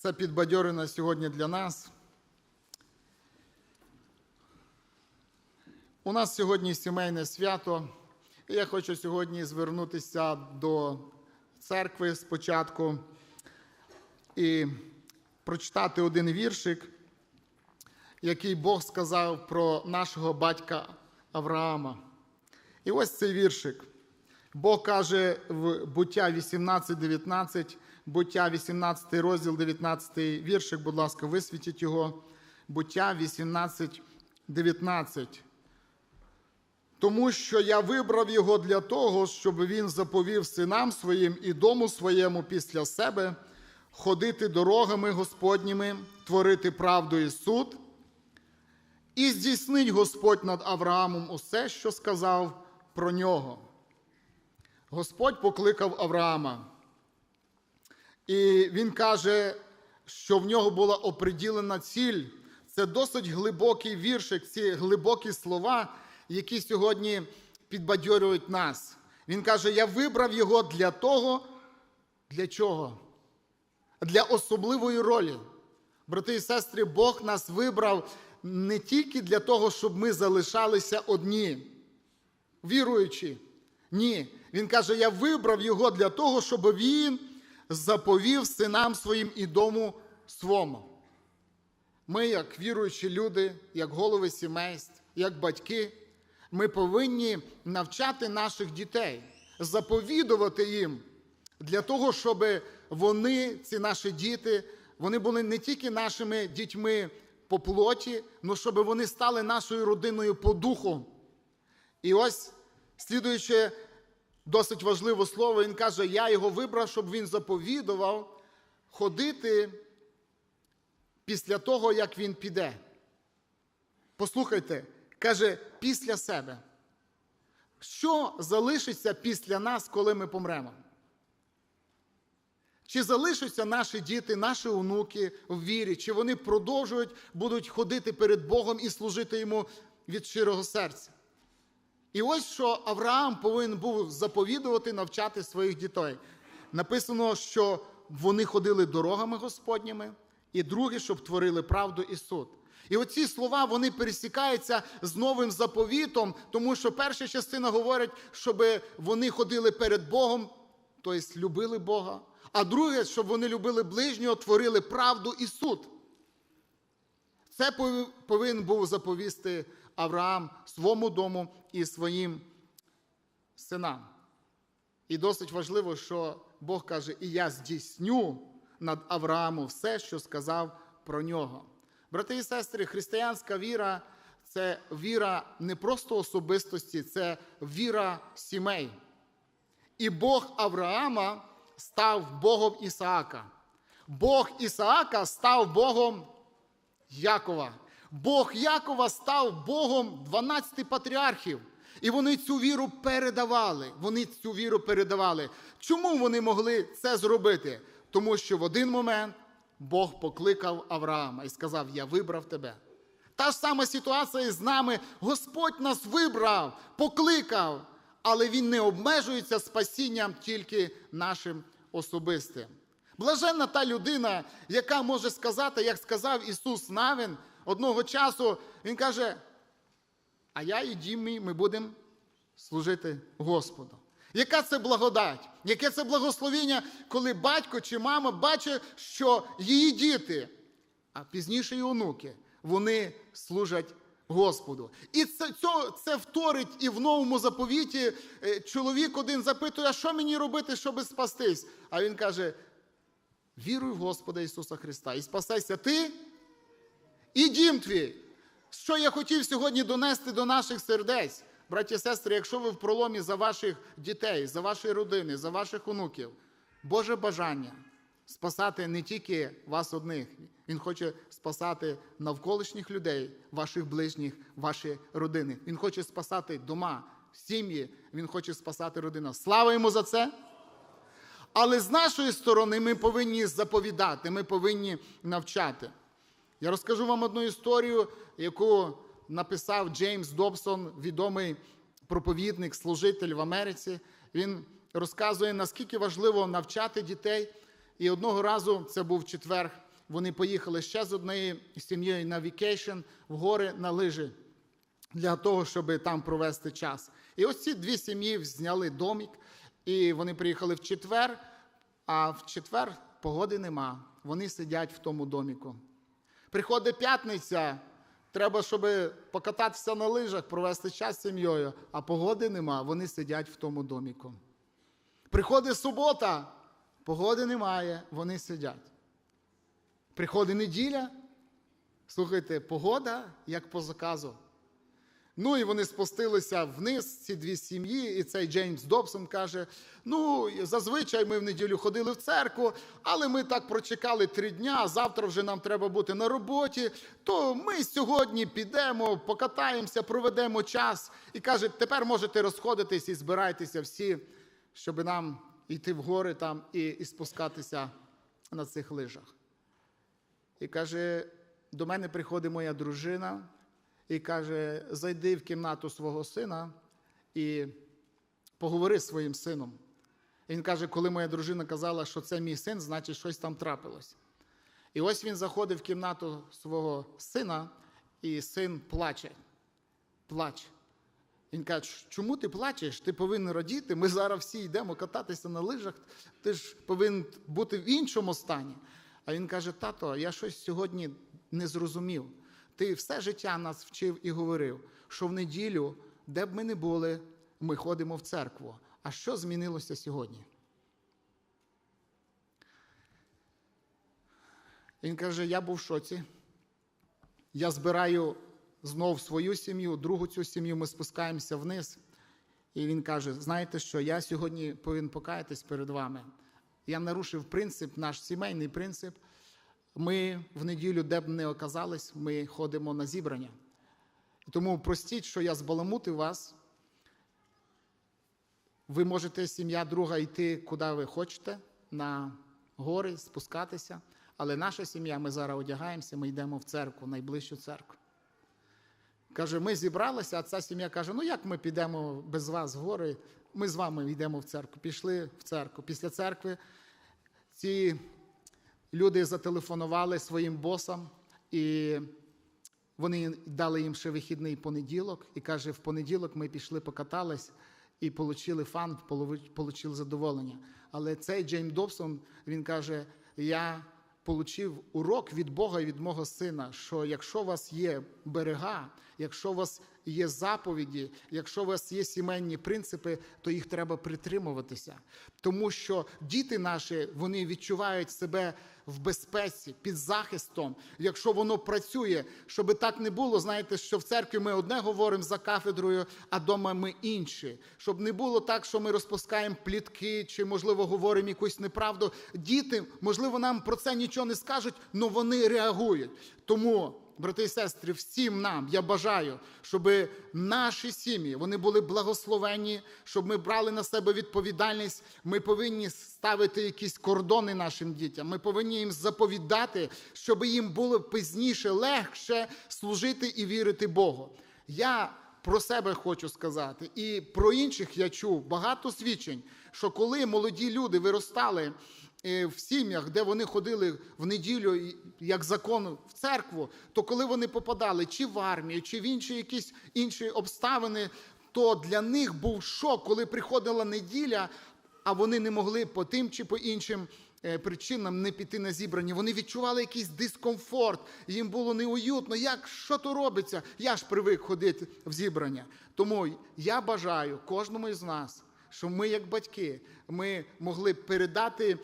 Це підбадьорено сьогодні для нас. У нас сьогодні сімейне свято. І я хочу сьогодні звернутися до церкви спочатку і прочитати один віршик, який Бог сказав про нашого батька Авраама. І ось цей віршик. Бог каже в буття 18.19, буття 18 розділ, 19 віршик, будь ласка, висвітіть його. Буття 18.19. Тому що я вибрав його для того, щоб він заповів синам своїм і дому своєму після себе ходити дорогами Господніми, творити правду і суд, і здійснить Господь над Авраамом усе, що сказав про нього. Господь покликав Авраама. І він каже, що в нього була оприділена ціль. Це досить глибокий віршик, ці глибокі слова, які сьогодні підбадьорюють нас. Він каже: Я вибрав його для того, для чого? Для особливої ролі. Брати і сестри, Бог нас вибрав не тільки для того, щоб ми залишалися одні, віруючі. Ні. Він каже: Я вибрав його для того, щоб він заповів синам своїм і дому свому. Ми, як віруючі люди, як голови сімейств, як батьки, ми повинні навчати наших дітей, заповідувати їм для того, щоб вони, ці наші діти, вони були не тільки нашими дітьми по плоті, але щоб вони стали нашою родиною по духу. І ось, слідуючи досить важливе слово, він каже: Я його вибрав, щоб він заповідував ходити після того, як він піде. Послухайте, каже, після себе. Що залишиться після нас, коли ми помремо? Чи залишаться наші діти, наші онуки в вірі, чи вони продовжують будуть ходити перед Богом і служити йому від щирого серця? І ось що Авраам повинен був заповідувати, навчати своїх дітей. Написано, що вони ходили дорогами Господніми, і друге, щоб творили правду і суд. І оці слова вони пересікаються з новим заповітом, тому що перша частина говорить, щоб вони ходили перед Богом, тобто любили Бога. А друге, щоб вони любили ближнього, творили правду і суд. Це повинен був заповісти Авраам своєму дому і своїм синам. І досить важливо, що Бог каже: І я здійсню над Авраамом все, що сказав про нього. Брати і сестри, християнська віра це віра не просто особистості, це віра сімей. І Бог Авраама став Богом Ісаака. Бог Ісаака став Богом Якова. Бог Якова став Богом 12 патріархів. І вони цю віру передавали. Вони цю віру передавали. Чому вони могли це зробити? Тому що в один момент Бог покликав Авраама і сказав: Я вибрав тебе. Та ж сама ситуація з нами. Господь нас вибрав, покликав, але Він не обмежується спасінням тільки нашим особистим. Блаженна та людина, яка може сказати, як сказав Ісус Навин, одного часу Він каже: А я і дім мій, ми будемо служити Господу. Яка це благодать? Яке це благословіння, коли батько чи мама бачить, що її діти, а пізніше і онуки, вони служать Господу. І це це, це вторить і в новому заповіті чоловік один запитує, а що мені робити, щоб спастись? А він каже: віруй в Господа Ісуса Христа і спасайся ти і дім твій. Що я хотів сьогодні донести до наших сердець, браті і сестри, якщо ви в проломі за ваших дітей, за ваші родини, за ваших онуків, Боже бажання спасати не тільки вас одних, Він хоче спасати навколишніх людей, ваших ближніх, ваші родини. Він хоче спасати дома, сім'ї, Він хоче спасати родину. Слава йому за це! Але з нашої сторони ми повинні заповідати, ми повинні навчати. Я розкажу вам одну історію, яку написав Джеймс Добсон, відомий проповідник, служитель в Америці. Він розказує, наскільки важливо навчати дітей. І одного разу це був четвер. вони поїхали ще з однією сім'єю на вікейшн в гори на лижі для того, щоб там провести час. І ось ці дві сім'ї зняли домик, і вони приїхали в четвер, а в четвер погоди нема. Вони сидять в тому доміку. Приходить п'ятниця, треба, щоб покататися на лижах, провести час з сім'єю, а погоди нема, вони сидять в тому доміку. Приходить субота, погоди немає, вони сидять. Приходить неділя, слухайте, погода як по заказу. Ну і вони спустилися вниз, ці дві сім'ї, і цей Джеймс Добсон каже: ну, зазвичай ми в неділю ходили в церкву, але ми так прочекали три дня, завтра вже нам треба бути на роботі. То ми сьогодні підемо, покатаємося, проведемо час. І каже, тепер можете розходитись і збирайтеся всі, щоб нам йти в гори там і, і спускатися на цих лижах. І каже, до мене приходить моя дружина і каже: зайди в кімнату свого сина і поговори з своїм сином. І він каже, коли моя дружина казала, що це мій син, значить щось там трапилось. І ось він заходить в кімнату свого сина, і син плаче. Плаче. Він каже, чому ти плачеш? Ти повинен радіти. Ми зараз всі йдемо кататися на лижах, ти ж повинен бути в іншому стані. А він каже: тато, я щось сьогодні не зрозумів. Ти все життя нас вчив і говорив, що в неділю, де б ми не були, ми ходимо в церкву. А що змінилося сьогодні? Він каже: я був в шоці. Я збираю знов свою сім'ю, другу цю сім'ю, ми спускаємося вниз. І він каже: знаєте що, я сьогодні повинен покаятись перед вами. Я нарушив принцип, наш сімейний принцип. Ми в неділю, де б не оказались, ми ходимо на зібрання. Тому простіть, що я збаламутив вас. Ви можете, сім'я друга, йти, куди ви хочете, на гори, спускатися. Але наша сім'я, ми зараз одягаємося, ми йдемо в церкву, найближчу церкву. Каже, ми зібралися, а ця сім'я каже: ну як ми підемо без вас в гори? Ми з вами йдемо в церкву. Пішли в церкву. Після церкви ці люди зателефонували своїм босам, і вони дали їм ще вихідний понеділок. І каже, в понеділок ми пішли, покатались і отримали фан, отримали задоволення. Але цей Джейм Добсон, він каже: я отримав урок від Бога і від мого сина, що якщо у вас є берега, якщо у вас є заповіді, якщо у вас є сімейні принципи, то їх треба притримуватися. Тому що діти наші вони відчувають себе в безпеці, під захистом, якщо воно працює, щоб так не було, знаєте, що в церкві ми одне говоримо за кафедрою, а вдома ми інші. Щоб не було так, що ми розпускаємо плітки чи, можливо, говоримо якусь неправду. Діти, можливо, нам про це нічого не скажуть, але вони реагують. Тому брати і сестри, всім нам я бажаю, щоб наші сім'ї вони були благословені, щоб ми брали на себе відповідальність. Ми повинні ставити якісь кордони нашим дітям. Ми повинні їм заповідати, щоб їм було пізніше легше служити і вірити Богу. Я про себе хочу сказати, і про інших я чув багато свідчень, що коли молоді люди виростали в сім'ях, де вони ходили в неділю, як закон в церкву, то коли вони попадали чи в армію, чи в інші якісь інші обставини, то для них був шок, коли приходила неділя, а вони не могли по тим чи по іншим. Причинам не піти на зібрання, вони відчували якийсь дискомфорт, їм було неуютно. Як що то робиться? Я ж привик ходити в зібрання. Тому я бажаю кожному із нас, щоб ми, як батьки, ми могли передати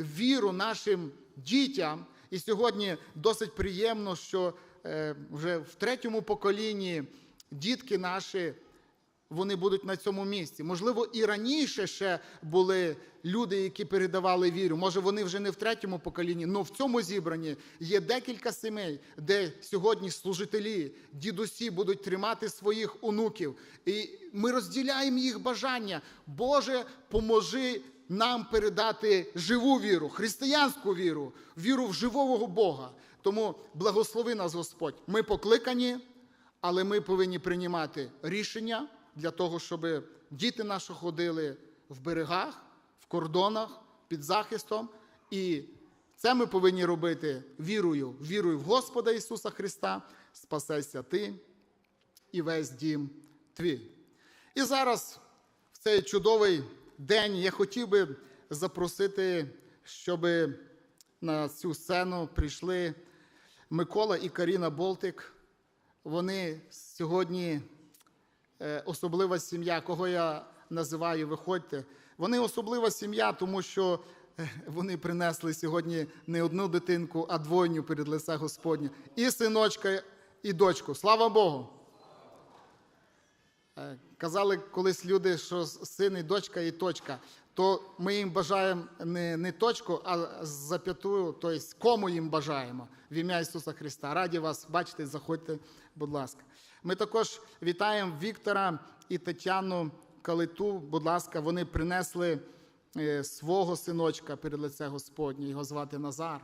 віру нашим дітям. І сьогодні досить приємно, що вже в третьому поколінні дітки наші вони будуть на цьому місці. Можливо, і раніше ще були люди, які передавали віру. Може, вони вже не в третьому поколінні, але в цьому зібранні є декілька сімей, де сьогодні служителі, дідусі будуть тримати своїх онуків. І ми розділяємо їх бажання. Боже, поможи нам передати живу віру, християнську віру, віру в живого Бога. Тому благослови нас Господь. Ми покликані, але ми повинні приймати рішення для того, щоб діти наші ходили в берегах, в кордонах, під захистом. І Це ми повинні робити вірою, вірою в Господа Ісуса Христа, спасешся ти і весь дім твій. І зараз, в цей чудовий день, я хотів би запросити, щоб на цю сцену прийшли Микола і Каріна Болтик. Вони сьогодні е, особлива сім'я, кого я називаю, виходьте. Вони особлива сім'я, тому що е, вони принесли сьогодні не одну дитинку, а двойню перед лице Господнє. І синочка, і дочку. Слава Богу! Казали колись люди, що син і дочка і точка. То ми їм бажаємо не, не точку, а зап'ятую, тобто кому їм бажаємо в ім'я Ісуса Христа. Раді вас бачити, заходьте, будь ласка. Ми також вітаємо Віктора і Тетяну Калиту. Будь ласка, вони принесли е, свого синочка перед лице Господнє. Його звати Назар.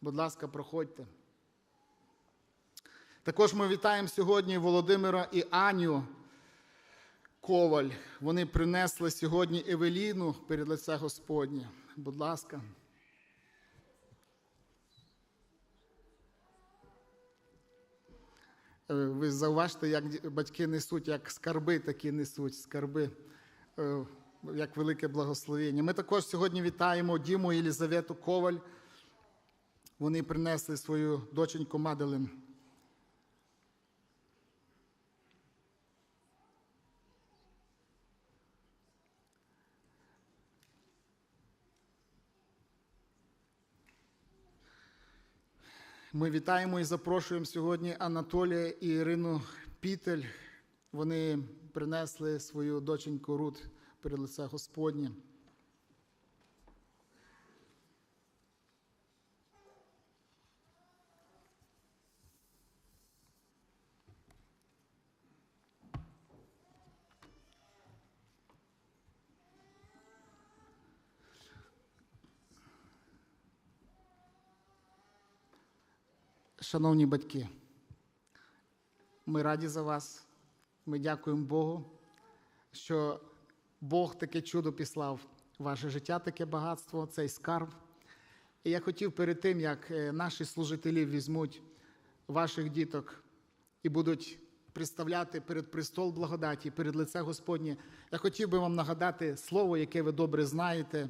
Будь ласка, проходьте. Також ми вітаємо сьогодні Володимира і Аню. Коваль. Вони принесли сьогодні Евеліну перед лице Господнє. Будь ласка. Е, Ви зауважте, як батьки несуть, як скарби такі несуть, скарби, е, як велике благословення. Ми також сьогодні вітаємо Діму і Єлізавету Коваль. Вони принесли свою доченьку Маделин. Ми вітаємо і запрошуємо сьогодні Анатолія і Ірину Пітель. Вони принесли свою доченьку Рут перед лице Господнє. Шановні батьки, ми раді за вас. Ми дякуємо Богу, що Бог таке чудо післав ваше життя, таке багатство, цей скарб. І я хотів перед тим, як е, наші служителі візьмуть ваших діток і будуть представляти перед престол благодаті, перед лице Господнє, я хотів би вам нагадати слово, яке ви добре знаєте,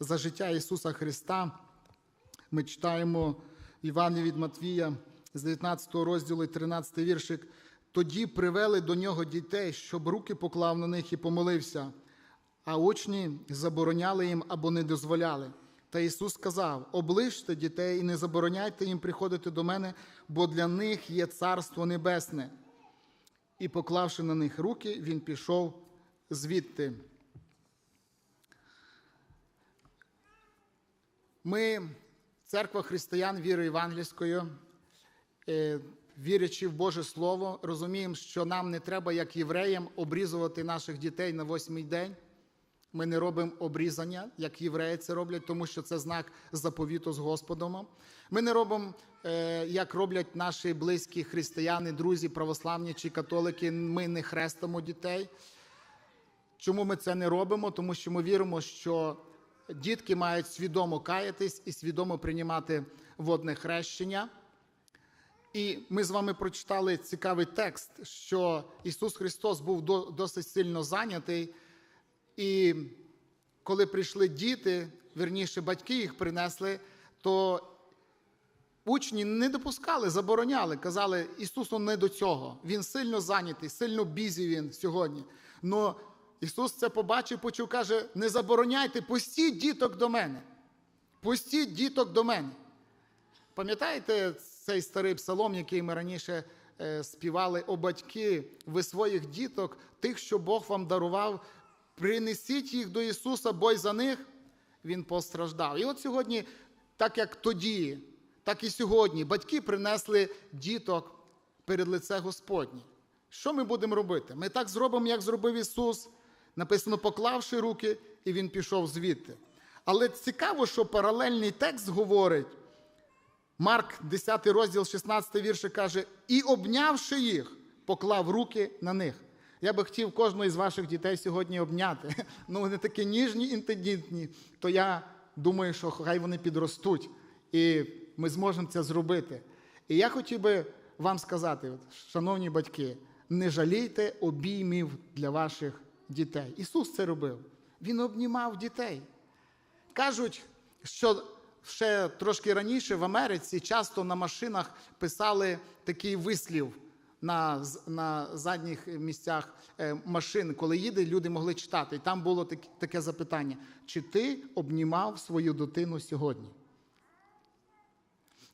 за життя Ісуса Христа. Ми читаємо в Івані від Матвія з 19 розділу, і 13 віршик. Тоді привели до нього дітей, щоб руки поклав на них і помолився. А учні забороняли їм або не дозволяли. Та Ісус сказав: оближте дітей і не забороняйте їм приходити до мене, бо для них є Царство Небесне. І, поклавши на них руки, він пішов звідти. Ми, церква християн віри євангельської, е, вірячи в Боже Слово, розуміємо, що нам не треба, як євреям, обрізувати наших дітей на восьмий день. Ми не робимо обрізання, як євреї це роблять, тому що це знак заповіту з Господом. Ми не робимо, е, як роблять наші близькі християни, друзі, православні чи католики. Ми не хрестимо дітей. Чому ми це не робимо? Тому що ми віримо, що дітки мають свідомо каятись і свідомо приймати водне хрещення. І ми з вами прочитали цікавий текст, що Ісус Христос був досить сильно зайнятий. І коли прийшли діти, верніше батьки їх принесли, то учні не допускали, забороняли, казали, Ісусу не до цього. Він сильно зайнятий, сильно бізі він сьогодні. Но Ісус це побачив, почув, каже: не забороняйте, пустіть діток до мене. Пустіть діток до мене. Пам'ятаєте цей старий псалом, який ми раніше е, співали о батьки, ви своїх діток, тих, що Бог вам дарував, принесіть їх до Ісуса, бо й за них Він постраждав. І от сьогодні, так як тоді, так і сьогодні, батьки принесли діток перед лице Господнє. Що ми будемо робити? Ми так зробимо, як зробив Ісус. Написано, поклавши руки, і Він пішов звідти. Але цікаво, що паралельний текст говорить. Марк, 10 розділ, 16 вірше каже: і обнявши їх, поклав руки на них. Я би хотів кожного із ваших дітей сьогодні обняти. Ну, вони такі ніжні, інтендітні. То я думаю, що хай вони підростуть і ми зможемо це зробити. І я хотів би вам сказати, шановні батьки, не жалійте обіймів для ваших дітей. Ісус це робив. Він обнімав дітей. Кажуть, що ще трошки раніше в Америці часто на машинах писали такий вислів на, на задніх місцях е, машин, коли їде, люди могли читати. І там було таке, таке запитання: чи ти обнімав свою дитину сьогодні?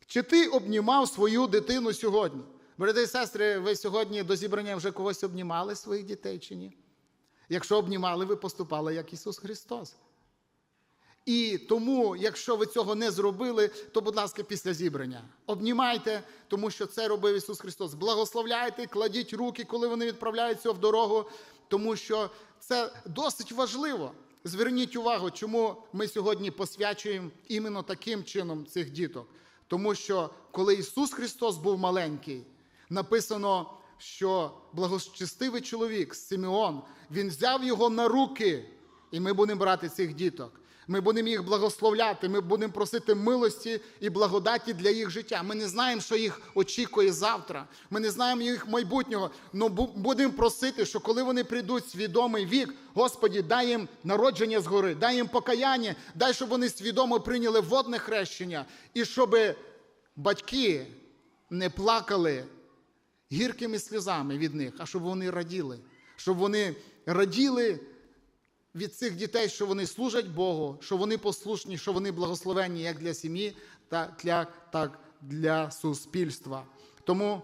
Чи ти обнімав свою дитину сьогодні? Брати і сестри, ви сьогодні до зібрання вже когось обнімали своїх дітей чи ні? Якщо обнімали, ви поступали як Ісус Христос. І тому, якщо ви цього не зробили, то, будь ласка, після зібрання обнімайте, тому що це робив Ісус Христос. Благословляйте, кладіть руки, коли вони відправляються в дорогу, тому що це досить важливо. Зверніть увагу, чому ми сьогодні посвячуємо іменно таким чином цих діток. Тому що коли Ісус Христос був маленький, написано, що благочестивий чоловік Симеон, він взяв його на руки, і ми будемо брати цих діток. Ми будемо їх благословляти, ми будемо просити милості і благодаті для їх життя. Ми не знаємо, що їх очікує завтра. Ми не знаємо їх майбутнього. але будемо просити, що коли вони прийдуть свідомий вік, Господі, дай їм народження згори, дай їм покаяння, дай, щоб вони свідомо прийняли водне хрещення, і щоб батьки не плакали гіркими сльозами від них, а щоб вони раділи, щоб вони раділи від цих дітей, що вони служать Богу, що вони послушні, що вони благословенні як для сім'ї, так для, так для суспільства. Тому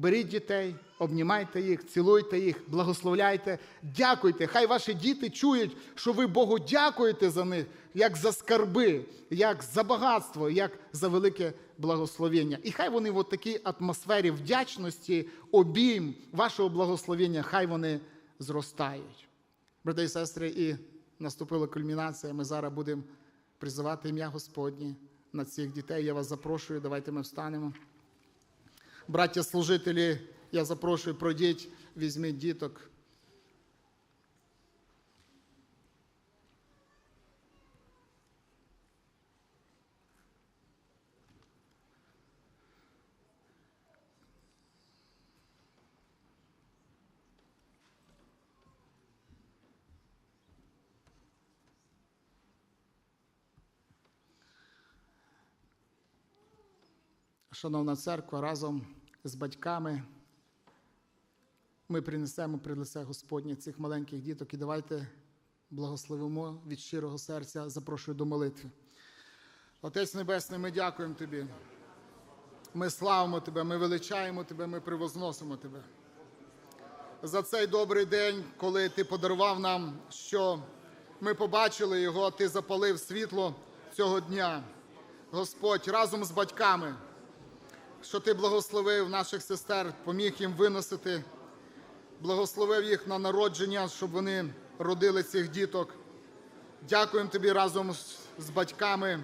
беріть дітей, обнімайте їх, цілуйте їх, благословляйте, дякуйте. Хай ваші діти чують, що ви Богу дякуєте за них, як за скарби, як за багатство, як за велике благословення. І хай вони в такій атмосфері вдячності, обійм вашого благословення, хай вони зростають. Брати і сестри, і наступила кульмінація. Ми зараз будемо призивати ім'я Господнє на цих дітей. Я вас запрошую, давайте ми встанемо. Браття служителі, я запрошую, пройдіть, візьміть діток. Шановна церква, разом з батьками ми принесемо при лице Господнє цих маленьких діток і давайте благословимо від щирого серця, запрошую до молитви. Отець Небесний, ми дякуємо Тобі. Ми славимо Тебе, ми величаємо Тебе, ми привозносимо Тебе. За цей добрий день, коли Ти подарував нам, що ми побачили його, Ти запалив світло цього дня. Господь, разом з батьками що ти благословив наших сестер, поміг їм виносити, благословив їх на народження, щоб вони родили цих діток. Дякуємо тобі разом з, батьками,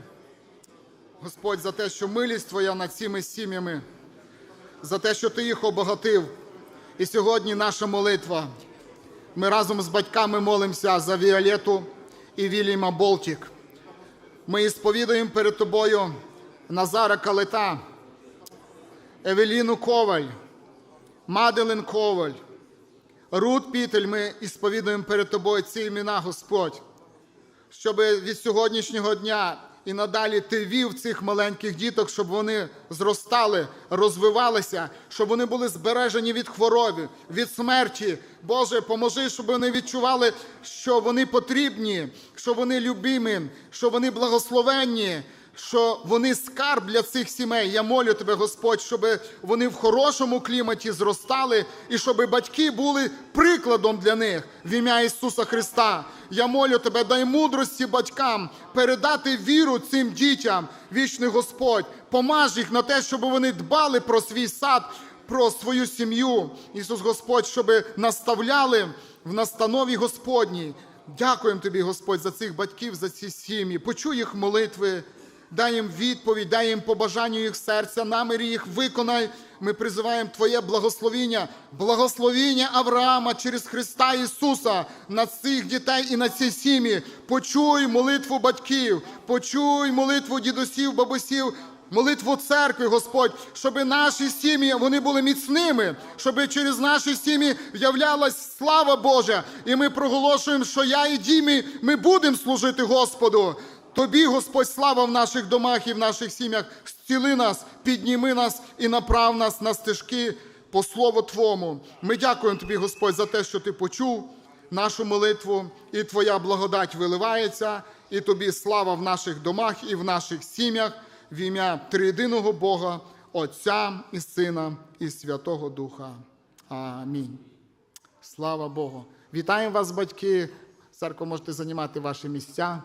Господь, за те, що милість Твоя над цими сім'ями, за те, що ти їх обогатив. І сьогодні наша молитва. Ми разом з батьками молимося за Віолету і Вільяма Болтік. Ми сповідуємо перед тобою Назара Калита. Евеліну Коваль, Маделин Коваль, Рут Пітель, ми ісповідуємо перед тобою ці імена, Господь, щоб від сьогоднішнього дня і надалі ти вів цих маленьких діток, щоб вони зростали, розвивалися, щоб вони були збережені від хвороби, від смерті. Боже, поможи, щоб вони відчували, що вони потрібні, що вони любимі, що вони благословенні що вони скарб для цих сімей. Я молю тебе, Господь, щоб вони в хорошому кліматі зростали і щоб батьки були прикладом для них в ім'я Ісуса Христа. Я молю тебе, дай мудрості батькам передати віру цим дітям, вічний Господь, помаж їх на те, щоб вони дбали про свій сад. Про свою сім'ю, Ісус Господь, щоб наставляли в настанові Господній. Дякуємо тобі, Господь, за цих батьків, за ці сім'ї. Почуй їх молитви дай їм відповідь, дай їм побажанню їх серця, намірі їх виконай Ми призиваємо Твоє благословіння, благословіння Авраама через Христа Ісуса на цих дітей і на ці сім'ї. Почуй молитву батьків, почуй молитву дідусів, бабусів. Молитву церкви, Господь, щоб наші сім'ї вони були міцними, щоб через наші сім'ї являлась слава Божа. І ми проголошуємо, що я і дімі ми будемо служити Господу. Тобі, Господь, слава в наших домах і в наших сім'ях. Зціли нас, підніми нас і направ нас на стежки по слову Твому. Ми дякуємо Тобі, Господь, за те, що Ти почув нашу молитву, і Твоя благодать виливається, і Тобі слава в наших домах і в наших сім'ях в ім'я триєдиного Бога, Отця і Сина, і Святого Духа. Амінь. Слава Богу. Вітаємо вас, батьки. Церква, можете займати ваші місця.